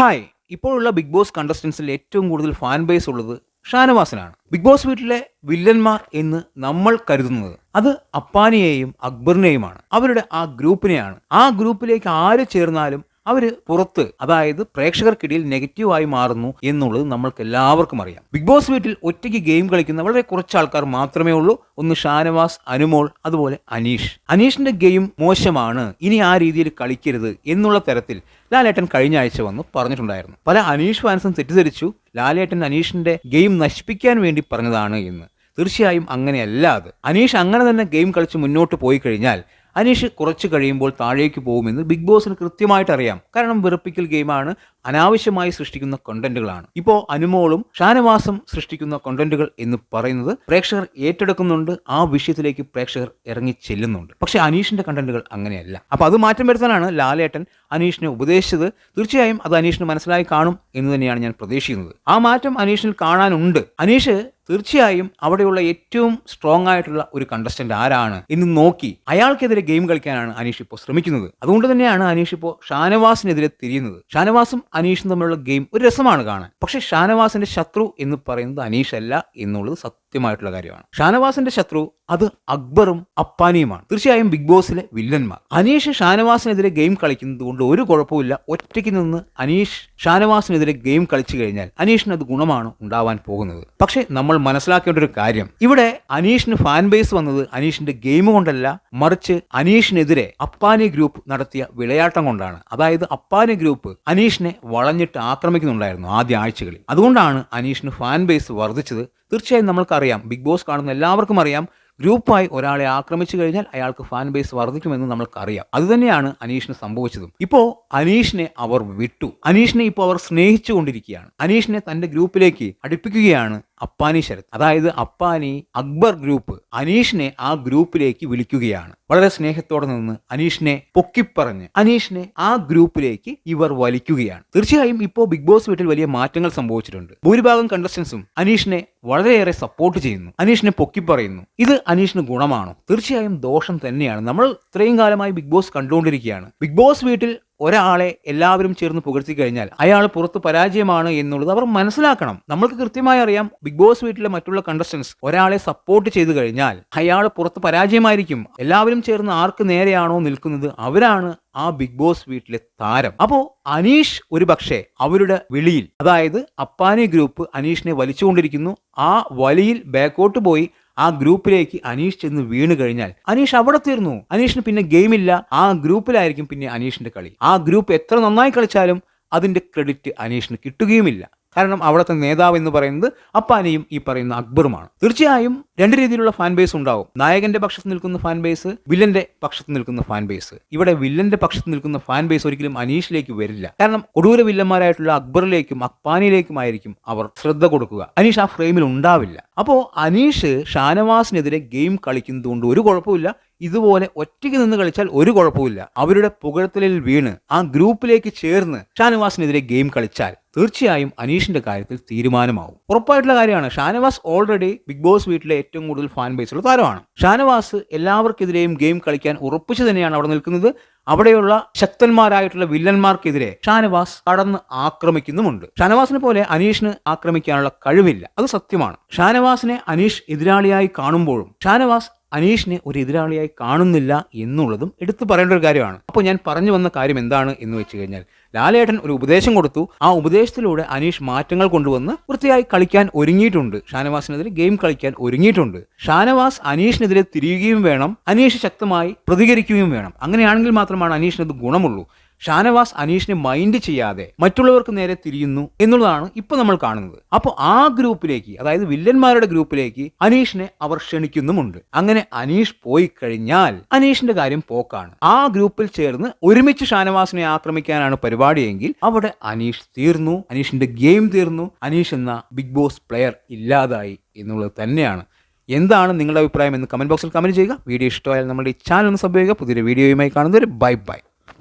Hi ഇപ്പോഴുള്ള big boss കണ്ടസ്റ്റൻസിൽ ഏറ്റവും കൂടുതൽ ഫാൻ ബേസ് ഉള്ളത് ഷാനവാസിനാണ്. ബിഗ് ബോസ് വീട്ടിലെ വില്ലന്മാർ എന്ന് നമ്മൾ കരുതുന്നത് അത് അപ്പാനിയെയും അക്ബറിനെയുമാണ്. അവരുടെ ആ ഗ്രൂപ്പിനെയാണ് ആ ഗ്രൂപ്പിലേക്ക് ആര് ചേർന്നാലും അവർ പുറത്ത് അതായത് പ്രേക്ഷകർക്കിടയിൽ നെഗറ്റീവായി മാറുന്നു എന്നുള്ളത് നമ്മൾക്ക് എല്ലാവർക്കും അറിയാം. ബിഗ് ബോസ് വീട്ടിൽ ഒറ്റയ്ക്ക് ഗെയിം കളിക്കുന്ന വളരെ കുറച്ച് ആൾക്കാർ മാത്രമേ ഉള്ളൂ. ഒന്ന് ഷാനവാസ് അനുമോൾ അതുപോലെ അനീഷ്. അനീഷിന്റെ ഗെയിം മോശമാണ്. ഇനി ആ രീതിയിൽ കളിക്കരുത് എന്നുള്ള തരത്തിൽ ലാലേട്ടൻ കഴിഞ്ഞ ആഴ്ച വന്ന് പറഞ്ഞിട്ടുണ്ടായിരുന്നു. പല അനീഷ് ഫാൻസും തെറ്റിദ്ധരിച്ചു. ലാലേട്ടൻ അനീഷിന്റെ ഗെയിം നശിപ്പിക്കാൻ വേണ്ടി പറഞ്ഞതാണ് എന്ന്. തീർച്ചയായും അങ്ങനെയല്ല അത് അനീഷ് അങ്ങനെ തന്നെ ഗെയിം കളിച്ച് മുന്നോട്ട് പോയി കഴിഞ്ഞാൽ അനീഷ് കുറച്ച് കഴിയുമ്പോൾ താഴേക്ക് പോകുമെന്ന് ബിഗ് ബോസിന് കൃത്യമായിട്ട് അറിയാം. കാരണം വെറുപ്പിക്കൽ ഗെയിമാണ് അനാവശ്യമായി സൃഷ്ടിക്കുന്ന കണ്ടന്റുകളാണ് ഇപ്പോൾ അനുമോളും ഷാനവാസും സൃഷ്ടിക്കുന്ന കണ്ടന്റുകൾ എന്ന് പറയുന്നത് പ്രേക്ഷകർ ഏറ്റെടുക്കുന്നുണ്ട്. ആ വിഷയത്തിലേക്ക് പ്രേക്ഷകർ ഇറങ്ങി ചെല്ലുന്നുണ്ട്. പക്ഷെ അനീഷിന്റെ കണ്ടന്റുകൾ അങ്ങനെയല്ല. അപ്പോൾ അത് മാറ്റം വരുത്താനാണ് ലാലേട്ടൻ അനീഷിനെ ഉപദേശിച്ചത്. തീർച്ചയായും അത് അനീഷിന് മനസ്സിലായി കാണും എന്ന് തന്നെയാണ് ഞാൻ പ്രതീക്ഷിക്കുന്നത്. ആ മാറ്റം അനീഷിൽ കാണാനുണ്ട്. അനീഷ് തീർച്ചയായും അവിടെയുള്ള ഏറ്റവും സ്ട്രോങ് ആയിട്ടുള്ള ഒരു കണ്ടസ്റ്റന്റ് ആരാണ് എന്ന് നോക്കി അയാൾക്കെതിരെ ഗെയിം കളിക്കാനാണ് അനീഷ് ഇപ്പോൾ ശ്രമിക്കുന്നത്. അതുകൊണ്ട് തന്നെയാണ് അനീഷ് ഇപ്പോൾ ഷാനവാസിനെതിരെ തിരിയുന്നത്. ഷാനവാസും അനീഷും തമ്മിലുള്ള ഗെയിം ഒരു രസമാണ് കാണാൻ. പക്ഷേ ഷാനവാസിന്റെ ശത്രു എന്ന് പറയുന്നത് അനീഷ് അല്ല എന്നുള്ളത് സത്യമായിട്ടുള്ള കാര്യമാണ്. ഷാനവാസിന്റെ ശത്രു അത് അക്ബറും അപ്പാനിയുമാണ്. തീർച്ചയായും ബിഗ് ബോസിലെ വില്ലന്മാർ. അനീഷ് ഷാനവാസിനെതിരെ ഗെയിം കളിക്കുന്നത് കൊണ്ട് ഒരു കുഴപ്പമില്ല ഒറ്റയ്ക്ക് നിന്ന് അനീഷ് ഷാനവാസിനെതിരെ ഗെയിം കളിച്ചു കഴിഞ്ഞാൽ അനീഷിന് അത് ഗുണമാണ് ഉണ്ടാവാൻ പോകുന്നത്. പക്ഷേ നമ്മൾ മനസ്സിലാക്കേണ്ട ഒരു കാര്യം. ഇവിടെ അനീഷിന് ഫാൻ ബേസ് വന്നത് അനീഷിന്റെ ഗെയിം കൊണ്ടല്ല മറിച്ച് അനീഷിനെതിരെ അപ്പാനി ഗ്രൂപ്പ് നടത്തിയ വിളയാട്ടം കൊണ്ടാണ്. അതായത് അപ്പാനി ഗ്രൂപ്പ് അനീഷിനെ വളഞ്ഞിട്ട് ആക്രമിക്കുന്നുണ്ടായിരുന്നു ആദ്യ ആഴ്ചകളിൽ. അതുകൊണ്ടാണ് അനീഷിന് ഫാൻ ബേസ് വർദ്ധിച്ചത് തീർച്ചയായും നമ്മൾക്കറിയാം. ബിഗ് ബോസ് കാണുന്ന എല്ലാവർക്കും അറിയാം. ഗ്രൂപ്പായി ഒരാളെ ആക്രമിച്ചു കഴിഞ്ഞാൽ അയാൾക്ക് ഫാൻ ബേസ് വർദ്ധിക്കുമെന്ന് നമ്മൾക്കറിയാം. അതുതന്നെയാണ് അനീഷിന് സംഭവിച്ചതും. ഇപ്പോൾ അനീഷിനെ അവർ വിട്ടു. അനീഷിനെ ഇപ്പോൾ അവർ സ്നേഹിച്ചുകൊണ്ടിരിക്കുകയാണ്. അനീഷിനെ തന്റെ ഗ്രൂപ്പിലേക്ക് അടുപ്പിക്കുകയാണ്. അപ്പാനി ശരത്. അതായത് അപ്പാനി അക്ബർ ഗ്രൂപ്പ് അനീഷിനെ ആ ഗ്രൂപ്പിലേക്ക് വിളിക്കുകയാണ്. വളരെ സ്നേഹത്തോടെ നിന്ന് അനീഷിനെ പൊക്കിപ്പറഞ്ഞ് അനീഷിനെ ആ ഗ്രൂപ്പിലേക്ക് ഇവർ വലിക്കുകയാണ്. തീർച്ചയായും ഇപ്പോൾ ബിഗ് ബോസ് വീട്ടിൽ വലിയ മാറ്റങ്ങൾ സംഭവിച്ചിട്ടുണ്ട്. ഭൂരിഭാഗം കണ്ടസ്റ്റൻസും അനീഷിനെ വളരെയേറെ സപ്പോർട്ട് ചെയ്യുന്നു. അനീഷിനെ പൊക്കിപ്പറയുന്നു. ഇത് അനീഷിന് ഗുണമാണോ? തീർച്ചയായും ദോഷം തന്നെയാണ്. നമ്മൾ ഇത്രയും കാലമായി ബിഗ് ബോസ് കണ്ടുകൊണ്ടിരിക്കുകയാണ്. ബിഗ് ബോസ് വീട്ടിൽ ഒരാളെ എല്ലാവരും ചേർന്ന് പുകഴ്ത്തി കഴിഞ്ഞാൽ അയാൾ പുറത്ത് പരാജയമാണ് എന്നുള്ളത് അവർ മനസ്സിലാക്കണം. നമ്മൾക്ക് കൃത്യമായി അറിയാം ബിഗ് ബോസ് വീട്ടിലെ മറ്റുള്ള കണ്ടസ്റ്റൻസ് ഒരാളെ സപ്പോർട്ട് ചെയ്തു കഴിഞ്ഞാൽ അയാൾ പുറത്ത് പരാജയമായിരിക്കും. എല്ലാവരും ചേർന്ന് ആർക്ക് നേരെയാണോ നിൽക്കുന്നത് അവരാണ് ആ ബിഗ് ബോസ് വീട്ടിലെ താരം. അപ്പോ അനീഷ് ഒരു പക്ഷേ അവരുടെ വിളിയിൽ അതായത് അപ്പാനി ഗ്രൂപ്പ് അനീഷിനെ വലിച്ചുകൊണ്ടിരിക്കുന്നു. ആ വലിയിൽ ബാക്കോട്ട് പോയി ആ ഗ്രൂപ്പിലേക്ക് അനീഷ് ചെന്ന് വീണ് കഴിഞ്ഞാൽ അനീഷ് അവിടെ തീർന്നു. അനീഷിന് പിന്നെ ഗെയിമില്ല. ആ ഗ്രൂപ്പിലായിരിക്കും പിന്നെ അനീഷിന്റെ കളി. ആ ഗ്രൂപ്പ് എത്ര നന്നായി കളിച്ചാലും അതിന്റെ ക്രെഡിറ്റ് അനീഷിന് കിട്ടുകയുമില്ല. കാരണം അവിടുത്തെ നേതാവ് എന്ന് പറയുന്നത് അപ്പാനിയും ഈ പറയുന്ന അക്ബറുമാണ്. തീർച്ചയായും രണ്ട് രീതിയിലുള്ള ഫാൻ ബേസ് ഉണ്ടാവും. നായകന്റെ പക്ഷത്ത് നിൽക്കുന്ന ഫാൻ ബേസ് വില്ലന്റെ പക്ഷത്ത് നിൽക്കുന്ന ഫാൻ ബേസ് ഇവിടെ വില്ലന്റെ പക്ഷത്ത് നിൽക്കുന്ന ഫാൻ ബേസ് ഒരിക്കലും അനീഷിലേക്ക് വരില്ല. കാരണം കൊടൂര വില്ലന്മാരായിട്ടുള്ള അക്ബറിലേക്കും അപ്പാനിയിലേക്കുമായിരിക്കും അവർ ശ്രദ്ധ കൊടുക്കുക. അനീഷ് ആ ഫ്രെയിമിൽ ഉണ്ടാവില്ല. അപ്പോൾ അനീഷ് ഷാനവാസിനെതിരെ ഗെയിം കളിക്കുന്നതുകൊണ്ട് ഒരു കുഴപ്പമില്ല. ഇതുപോലെ ഒറ്റയ്ക്ക് നിന്ന് കളിച്ചാൽ ഒരു കുഴപ്പമില്ല അവരുടെ പുകഴ്ത്തലിൽ വീണ് ആ ഗ്രൂപ്പിലേക്ക് ചേർന്ന് ഷാനവാസിനെതിരെ ഗെയിം കളിച്ചാൽ തീർച്ചയായും അനീഷിന്റെ കാര്യത്തിൽ തീരുമാനമാവും. ഉറപ്പായിട്ടുള്ള കാര്യമാണ്. ഷാനവാസ് ഓൾറെഡി ബിഗ് ബോസ് വീട്ടിലെ ഏറ്റവും കൂടുതൽ ഫാൻ ബേസുള്ള താരമാണ്. ഷാനവാസ് എല്ലാവർക്കെതിരെയും ഗെയിം കളിക്കാൻ ഉറപ്പിച്ചു തന്നെയാണ് അവിടെ നിൽക്കുന്നത്. അവിടെയുള്ള ശക്തന്മാരായിട്ടുള്ള വില്ലന്മാർക്കെതിരെ ഷാനവാസ് കടന്ന് ആക്രമിക്കുന്നുമുണ്ട്. ഷാനവാസിനെ പോലെ അനീഷിന് ആക്രമിക്കാനുള്ള കഴിവില്ല. അത് സത്യമാണ്. ഷാനവാസിനെ അനീഷ് എതിരാളിയായി കാണുമ്പോഴും ഷാനവാസ് അനീഷിനെ ഒരു എതിരാളിയായി കാണുന്നില്ല എന്നുള്ളതും എടുത്തു പറയേണ്ട ഒരു കാര്യമാണ്. അപ്പോൾ ഞാൻ പറഞ്ഞു വന്ന കാര്യം എന്താണ് എന്ന് വെച്ച് കഴിഞ്ഞാൽ ലാലേട്ടൻ ഒരു ഉപദേശം കൊടുത്തു. ആ ഉപദേശത്തിലൂടെ അനീഷ് മാറ്റങ്ങൾ കൊണ്ടുവന്ന് വൃത്തിയായി കളിക്കാൻ ഒരുങ്ങിയിട്ടുണ്ട്. ഷാനവാസിനെതിരെ ഗെയിം കളിക്കാൻ ഒരുങ്ങിയിട്ടുണ്ട്. ഷാനവാസ് അനീഷിനെതിരെ തിരിയുകയും വേണം. അനീഷ് ശക്തമായി പ്രതികരിക്കുകയും വേണം. അങ്ങനെയാണെങ്കിൽ മാത്രമാണ് അനീഷിനത് ഗുണമുള്ളൂ. ഷാനവാസ് അനീഷിനെ മൈൻഡ് ചെയ്യാതെ മറ്റുള്ളവർക്ക് നേരെ തിരിയുന്നു എന്നുള്ളതാണ് ഇപ്പോൾ നമ്മൾ കാണുന്നത്. അപ്പോൾ ആ ഗ്രൂപ്പിലേക്ക് അതായത് വില്ലന്മാരുടെ ഗ്രൂപ്പിലേക്ക് അനീഷിനെ അവർ ക്ഷണിക്കുന്നുമുണ്ട്. അങ്ങനെ അനീഷ് പോയി കഴിഞ്ഞാൽ അനീഷിന്റെ കാര്യം പോക്കാണ്. ആ ഗ്രൂപ്പിൽ ചേർന്ന് ഒരുമിച്ച് ഷാനവാസിനെ ആക്രമിക്കാനാണ് പരിപാടിയെങ്കിൽ അവിടെ അനീഷ് തീർന്നു അനീഷിന്റെ ഗെയിം തീർന്നു അനീഷ് എന്ന ബിഗ് ബോസ് പ്ലെയർ ഇല്ലാതായി എന്നുള്ളത് തന്നെയാണ്. എന്താണ് നിങ്ങളുടെ അഭിപ്രായം എന്ന് കമന്റ് ബോക്സിൽ കമന്റ് ചെയ്യുക. വീഡിയോ ഇഷ്ടമായാൽ നമ്മുടെ ഈ ചാനൽ ഒന്ന് സബ് ചെയ്യുക. പുതിയൊരു വീഡിയോയുമായി കാണുന്നവർ ബൈ ബൈ